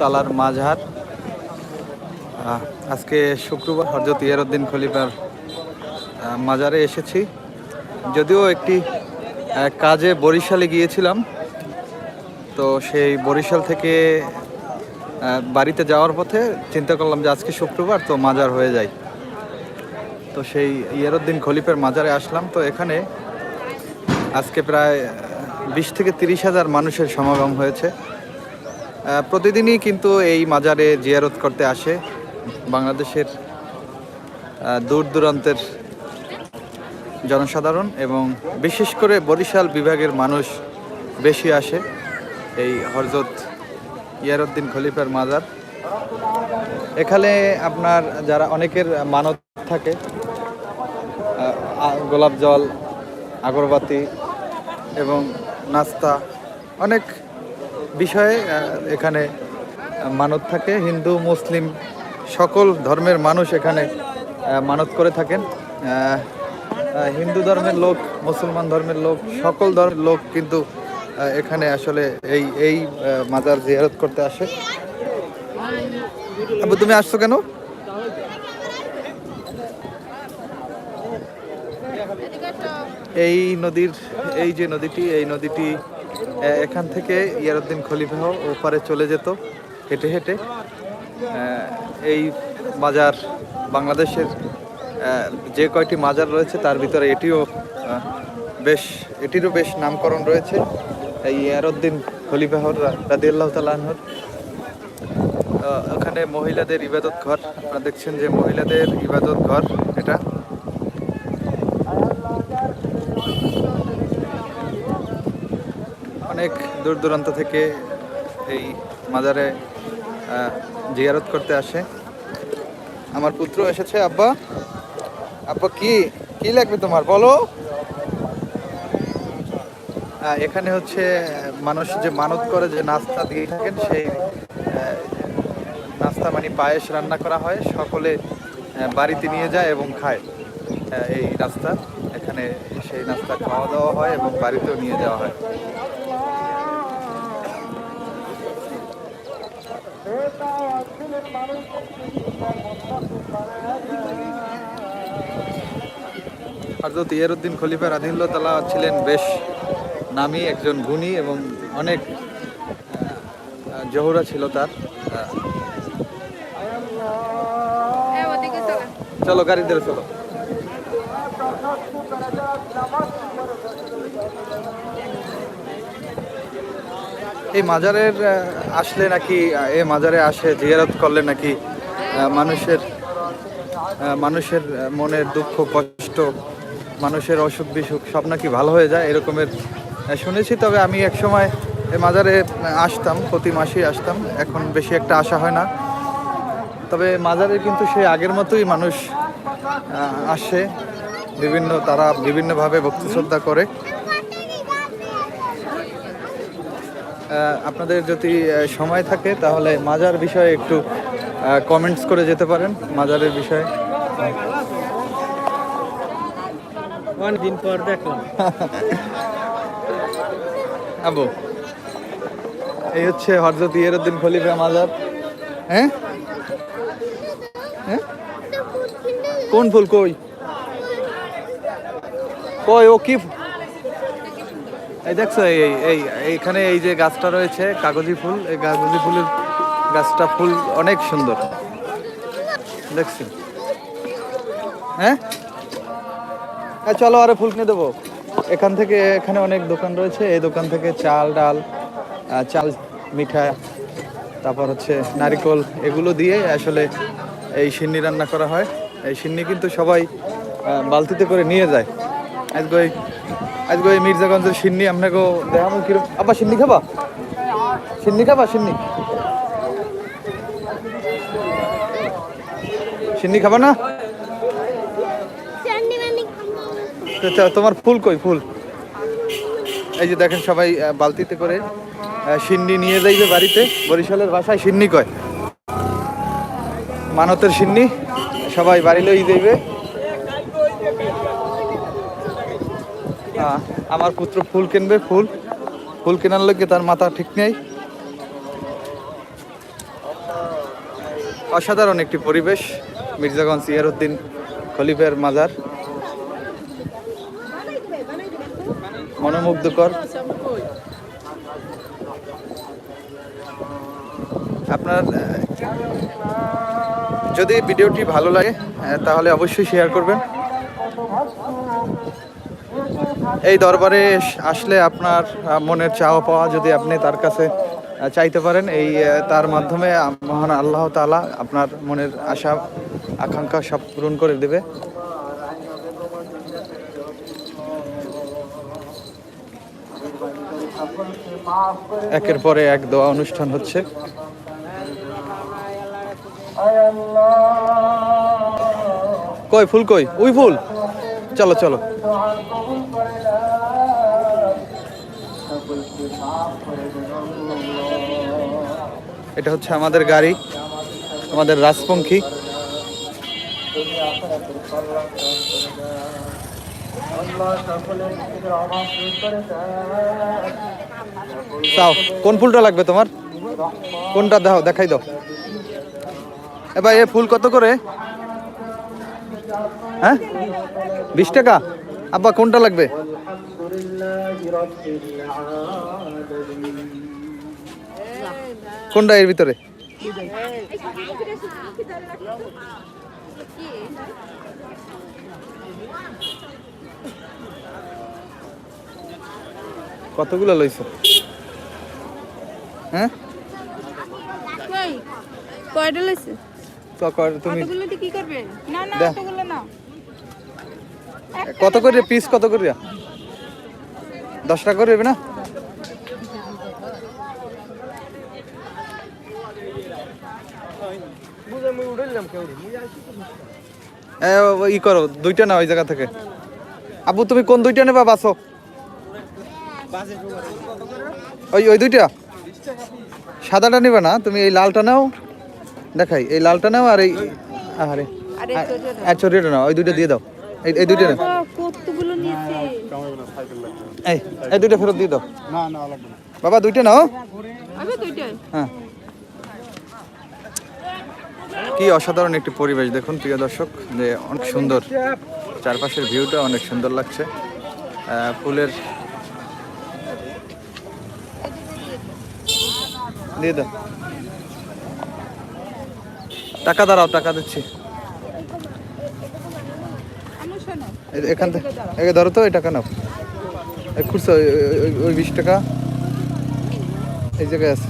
তালার মাঝহার। আজকে শুক্রবার হজরত ইয়ারউদ্দিন খলিফার মাজারে এসেছি। যদিও একটি কাজে বরিশালে গিয়েছিলাম, তো সেই বরিশাল থেকে বাড়িতে যাওয়ার পথে চিন্তা করলাম যে আজকে শুক্রবার, তো মাজার হয়ে যায় তো সেই ইয়ারউদ্দিন খলিফের মাজারে আসলাম, তো এখানে আজকে প্রায় বিশ থেকে তিরিশ হাজার মানুষের সমাগম হয়েছে। প্রতিদিনই কিন্তু এই মাজারে জিয়ারত করতে আসে বাংলাদেশের দূর দূরান্তের জনসাধারণ এবং বিশেষ করে বরিশাল বিভাগের মানুষ বেশি আসে এই হরজত ইয়ারউদ্দিন খলিফার মাজার। এখানে আপনার যারা অনেকের মানত থাকে গোলাপ জল, আগরবাতি এবং নাস্তা, অনেক বিষয়ে এখানে মানত থাকে। হিন্দু, মুসলিম, সকল ধর্মের মানুষ এখানে মানত করে থাকেন। হিন্দু ধর্মের লোক, মুসলমান ধর্মের লোক, সকল ধর্মের লোক কিন্তু এখানে আসলে এই এই মাজার জিয়ারত করতে আসে। তুমি আসছো কেন? এই নদীর, এই যে নদীটি, এই নদীটি এখান থেকে ইয়ারউদ্দিন খলিফাহ ওপারে চলে যেত হেঁটে হেঁটে। এই মাজার বাংলাদেশের যে কয়টি মাজার রয়েছে তার ভিতরে এটিও বেশ এটিরও বেশ নামকরণ রয়েছে। এই ইয়ারউদ্দিন খলিফাহর আনহুর। আহ, ওখানে মহিলাদের ইবাদত ঘর আপনারা দেখছেন যে মহিলাদের ইবাদত ঘর এটা। অনেক দূর দূরান্ত থেকে এই মাজারে জিয়ারত করতে আসে। আমার পুত্র এসেছে, আব্বা। আব্বা, কি কি লাগবে তোমার? বলো। এখানে হচ্ছে মানুষ যে মানত করে, যে নাস্তা দিয়ে থাকেন, সেই নাস্তা মানে পায়েস রান্না করা হয়। সকলে বাড়িতে নিয়ে যায় এবং খায় এই নাস্তা। এখানে সেই নাস্তা খাওয়া দাওয়া হয় এবং বাড়িতেও নিয়ে যাওয়া হয়। হজরত ইয়ারুদ্দিন খলিফা রাদিল্লা তালা ছিলেন বেশ নামী একজন গুণী এবং অনেক জহুরা ছিল তার। চলো গাড়ি ধরে চলো। এই মাজারের আসলে নাকি এই মাজারে আসে জিয়ারত করলে নাকি মানুষের মানুষের মনের দুঃখ, কষ্ট, মানুষের অসুখ বিসুখ সব নাকি ভালো হয়ে যায় এরকমের শুনেছি। তবে আমি এক সময় এই মাজারে আসতাম, প্রতি মাসেই আসতাম। এখন বেশি একটা আসা হয় না। তবে মাজারে কিন্তু সেই আগের মতোই মানুষ আসে। বিভিন্ন, তারা বিভিন্নভাবে ভক্তি শ্রদ্ধা করে। আপনাদের যদি সময় থাকে তাহলে মাজার বিষয়ে একটু কমেন্টস করে যেতে পারেন মাজারের বিষয়ে। অনেকদিন পর দেখলাম। আবু এই হচ্ছে হরজত ইয়েরুদ্দিন খলিফা মাজার। হ্যাঁ? হ্যাঁ? কোন ফুল কই? কই ও কি এই দেখছ, এই, এই- এইখানে এই যে গাছটা রয়েছে, কাগজি ফুল, এই কাগজি ফুলের গাছটা ফুল অনেক সুন্দর। দেখছি। হ্যাঁ? হ্যাঁ চলো আরে ফুল কিনে দেবো। এখান থেকে, এখানে অনেক দোকান রয়েছে। এই দোকান থেকে চাল, ডাল চাল, মিঠা, তারপর হচ্ছে নারিকল, এগুলো দিয়ে আসলে এই সিন্নি রান্না করা হয়। এই সিন্নি কিন্তু সবাই বালতিতে করে নিয়ে যায়। আজকে আজকে ওই মির্জাগঞ্জের সিন্নি আপনাকে দেখাবো কীরকম আবার সিন্নি খাবা? সিন্নি খাবা, সিন্নি? সিন্নি খাবা না? তো তোমার ফুল কই, ফুল? এই যে দেখেন সবাই বালতিতে করে সিন্নি নিয়ে যাইবে বাড়িতে। বরিশালের ভাষায় সিন্নি কয়। মানতের সিন্নি, সবাই বাড়ি লই যাইবে। আমার পুত্র ফুল কিনবে, ফুল। ফুল কেনার লোকে তার মাথা ঠিক নেই। অসাধারণ একটি পরিবেশ, মির্জাগঞ্জ ইয়ারউদ্দিন খলিফের মাজার। মনোমুগ্ধকর। আপনার, যদি ভিডিওটি ভালো লাগে তাহলে অবশ্যই শেয়ার করবেন। এই দরবারে আসলে আপনার মনের চাওয়া পাওয়া যদি আপনি তার কাছে চাইতে পারেন, এই তার মাধ্যমে মহান আল্লাহ তাআলা আপনার মনের আশা, আকাঙ্ক্ষা সব পূরণ করে দেবে। একের পরে এক দোয়া অনুষ্ঠান হচ্ছে। কই ফুল কই? ওই ফুল। চলো চলো। এটা হচ্ছে আমাদের গাড়ি, আমাদের রাজপঙ্খী। কোন ফুলটা লাগবে তোমার? কোনটা দাও, দেখাই দাও। এ ভাই, এ ফুল কত করে? হ্যাঁ? বিশ টাকা? আব্বা, কোনটা লাগবে? কোনটা এর ভিতরে? কতগুলো লইছো? হ্যাঁ? কয়টা লইছে? তো কর- তুমি কতগুলো কি করবে? না না দেখ। না কত করে পিস কত করে দশ টাকা করে না? ই করো দুইটা না ওই জায়গা থেকে। আবু তুমি কোন দুইটা নেবা? বাসো। ওই ওই দুইটা? সাদাটা নেবে না? তুমি এই লালটা নাও। দেখাই এই লালটা নাও আর এই আরে আরে ছোটটা নাও ওই দুইটা দিয়ে দাও। এই এই দুইটা নাও বাবা, এই এই দুইটা ফেরত দিয়ে দাও। বাবা দুইটা নাও। আমি হ্যাঁ। কি অসাধারণ একটি পরিবেশ দেখুন, প্রিয় দর্শক, যে অনেক সুন্দর চারপাশের ভিউটা অনেক সুন্দর লাগছে। ফুলের টাকা দাঁড়াও, টাকা দিচ্ছি। এখান থেকে ধরো তো, এই টাকা নাও। খুঁজছো ওই বিশ টাকা। এই জায়গায় আছে।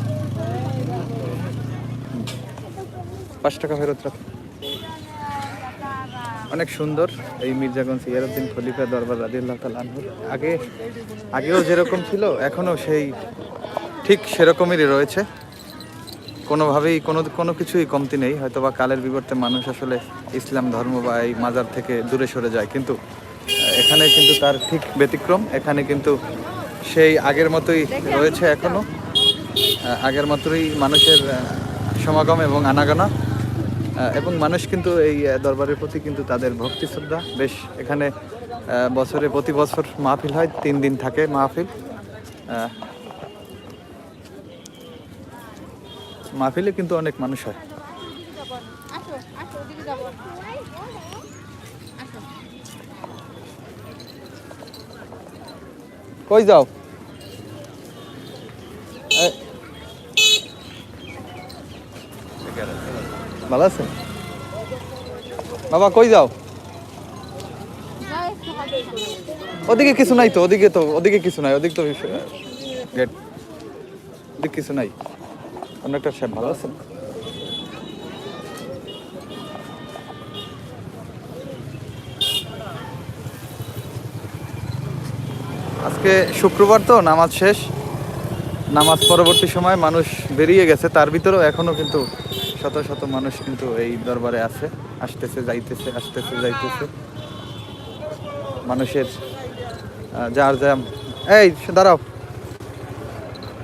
পাঁচ টাকা ফেরত রাখ। অনেক সুন্দর এই মির্জাগঞ্জ ইয়ারুদ্দিন খলিফা দরবার রাদিল্লাহ তালানহুর আগে, আগেও যেরকম ছিল, এখনও সেই ঠিক সেরকমই রয়েছে। কোনোভাবেই, কোনো কোনো কিছুই কমতি নেই। হয়তো বা কালের বিবর্তে মানুষ আসলে ইসলাম ধর্ম বা এই মাজার থেকে দূরে সরে যায়, কিন্তু এখানে কিন্তু তার ঠিক ব্যতিক্রম। এখানে কিন্তু সেই আগের মতোই রয়েছে এখনও। আগের মতোই মানুষের সমাগম এবং আনাগোনা। এবং মানুষ কিন্তু এই দরবারের প্রতি কিন্তু তাদের ভক্তি শ্রদ্ধা বেশ, এখানে বছরে প্রতি বছর মাহফিল হয়, তিন দিন থাকে মাহফিল। মাহফিলে কিন্তু অনেক মানুষ হয়। কই যাও? ভালো বাবা, কই যাও। ওদিকে কিছু নাই তো, ওদিকে তো, ওদিকে কিছু নাই, ওদিকে তো গেট কিছু নাই। অন্য একটা সাহেব ভালো আছেন? আজকে শুক্রবার তো, নামাজ শেষ। নামাজ পরবর্তী সময় মানুষ বেরিয়ে গেছে, তার ভিতরেও এখনও কিন্তু শত শত মানুষ কিন্তু এই দরবারে আছে, আসতেছে, যাইতেছে আসতেছে, যাইতেছে। মানুষের যার যা এই, দাঁড়াও।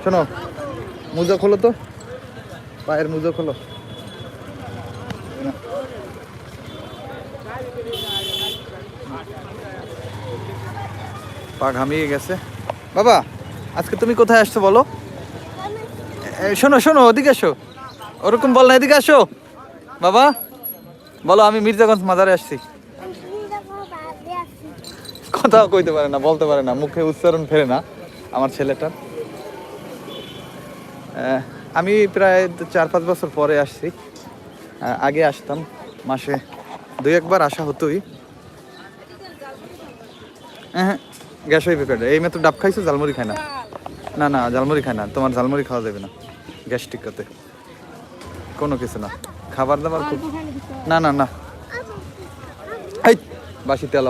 শোনো, মুজো খোলো তো। পায়ের মুজো খোলো। পা ঘামিয়ে গেছে। বাবা, আজকে তুমি কোথায় আসছো বলো? শোনো শোনো, ওদিকে আসো ওরকম বল না, এদিকে আসো। বাবা, বলো, আমি মির্জাগঞ্জ মাজারে আসছি। কথা কইতে পারে না, বলতে পারে না, মুখে উচ্চারণ ফেরে না আমার ছেলেটার। আমি প্রায় চার পাঁচ বছর পরে আসছি। আগে আসতাম, মাসে দুই একবার আসা হতোই। হ্যাঁ গ্যাস হয়ে পেঁপে এই মাত্র ডাব খাইছো, ঝালমুড়ি খায় না। না না, ঝালমুড়ি খায় না, তোমার ঝালমুড়ি খাওয়া যাবে না গ্যাস্ট্রিকতে কোনো কিছু না। খাবার দাবার খুব না না না। এই বাসি তেল।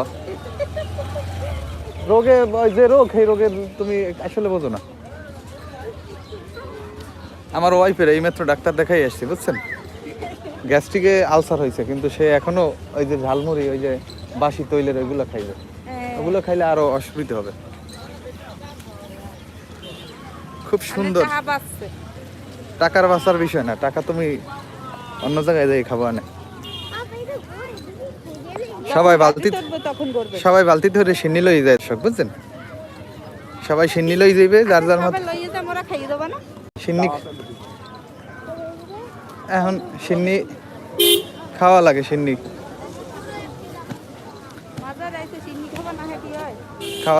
রোগে ওই যে রোগ সেই রোগের তুমি আসলে বোঝো না। আমার ওয়াইফের এই মাত্র ডাক্তার দেখাই আসছি বুঝছেন? গ্যাস্ট্রিকে আলসার হয়েছে কিন্তু সে এখনও ওই যে ঝালমুড়ি ওই যে বাসি তৈলের ওইগুলো খাইবে ওগুলো খাইলে আরও অসুবিধা হবে। খুব সুন্দর। টাকার বাঁচার বিষয় না, টাকা তুমি অন্য জায়গায় যাই খাব না সবাই বালতি সবাই বালতি ধরে সিন্নি লই যায়, সব বুঝছেন? সবাই সিন্নি লই যাইবে, যার যার মত সিন্নি এখন সিন্নি খাওয়া লাগে সিন্নি।